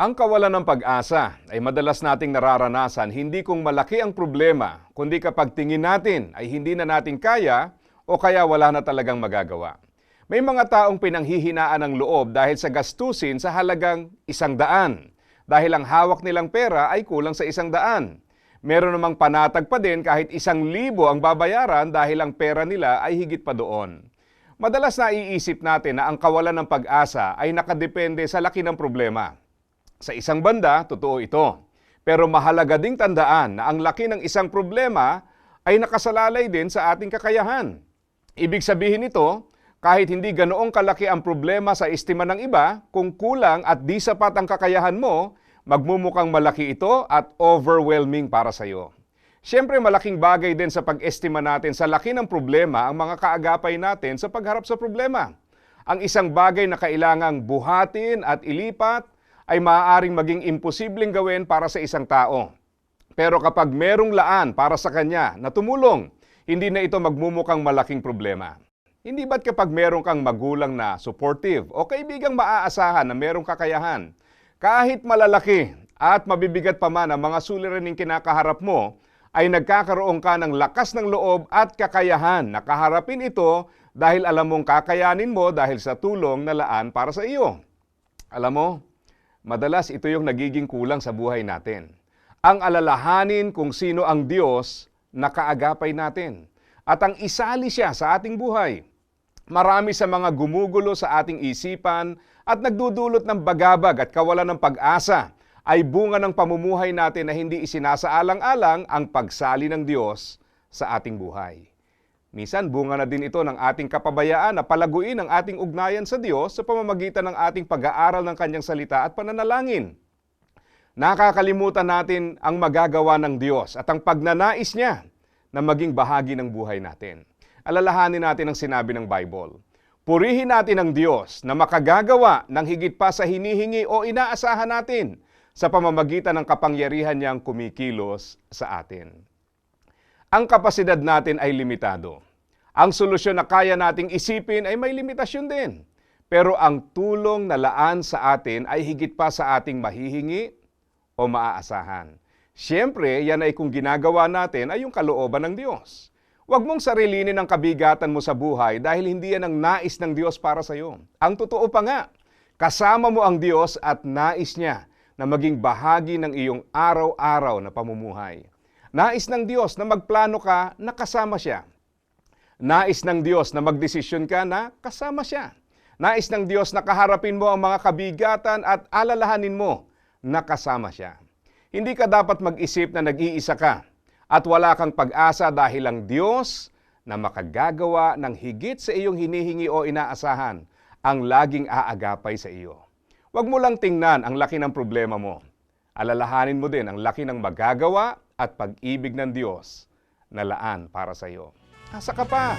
Ang kawalan ng pag-asa ay madalas nating nararanasan hindi kung malaki ang problema, kundi kapag tingin natin ay hindi na natin kaya o kaya wala na talagang magagawa. May mga taong pinanghihinaan ng loob dahil sa gastusin sa halagang isang daan, dahil ang hawak nilang pera ay kulang sa isang daan. Meron namang panatag pa din kahit isang libo ang babayaran dahil ang pera nila ay higit pa doon. Madalas naiisip natin na ang kawalan ng pag-asa ay nakadepende sa laki ng problema. Sa isang banda, totoo ito. Pero mahalaga ding tandaan na ang laki ng isang problema ay nakasalalay din sa ating kakayahan. Ibig sabihin nito, kahit hindi ganoong kalaki ang problema sa estima ng iba, kung kulang at di sapat ang kakayahan mo, magmumukhang malaki ito at overwhelming para sa iyo. Siyempre malaking bagay din sa pag-estima natin sa laki ng problema ang mga kaagapay natin sa pagharap sa problema. Ang isang bagay na kailangang buhatin at ilipat ay maaaring maging imposibleng gawin para sa isang tao. Pero kapag merong laan para sa kanya na tumulong, hindi na ito magmumukhang malaking problema. Hindi ba't kapag meron kang magulang na supportive o kaibigang maaasahan na merong kakayahan, kahit malalaki at mabibigat pa man ang mga suliraning kinakaharap mo, ay nagkakaroon ka ng lakas ng loob at kakayahan na kaharapin ito dahil alam mong kakayanin mo dahil sa tulong na laan para sa iyo. Alam mo, madalas ito yung nagiging kulang sa buhay natin. Ang alalahanin kung sino ang Diyos na kaagapay natin at ang isali siya sa ating buhay. Marami sa mga gumugulo sa ating isipan at nagdudulot ng bagabag at kawalan ng pag-asa ay bunga ng pamumuhay natin na hindi isinasaalang-alang ang pagsali ng Diyos sa ating buhay. Minsan, bunga na din ito ng ating kapabayaan na palaguin ang ating ugnayan sa Diyos sa pamamagitan ng ating pag-aaral ng Kanyang salita at pananalangin. Nakakalimutan natin ang magagawa ng Diyos at ang pagnanais niya na maging bahagi ng buhay natin. Alalahanin natin ang sinabi ng Bible. Purihin natin ang Diyos na makagagawa ng higit pa sa hinihingi o inaasahan natin sa pamamagitan ng kapangyarihan niyang kumikilos sa atin. Ang kapasidad natin ay limitado. Ang solusyon na kaya nating isipin ay may limitasyon din. Pero ang tulong na laan sa atin ay higit pa sa ating mahihingi o maaasahan. Siyempre, yan ay kung ginagawa natin ay yung kalooban ng Diyos. Huwag mong sarilinin ang kabigatan mo sa buhay dahil hindi yan ang nais ng Diyos para sa iyo. Ang totoo pa nga, kasama mo ang Diyos at nais niya na maging bahagi ng iyong araw-araw na pamumuhay. Nais ng Diyos na magplano ka na kasama siya. Nais ng Diyos na magdesisyon ka na kasama siya. Nais ng Diyos na kaharapin mo ang mga kabigatan at alalahanin mo na kasama siya. Hindi ka dapat mag-isip na nag-iisa ka at wala kang pag-asa dahil ang Diyos na makagagawa ng higit sa iyong hinihingi o inaasahan ang laging aagapay sa iyo. Huwag mo lang tingnan ang laki ng problema mo. Alalahanin mo din ang laki ng magagawa at pag-ibig ng Diyos na laan para sa iyo. Asa ka pa?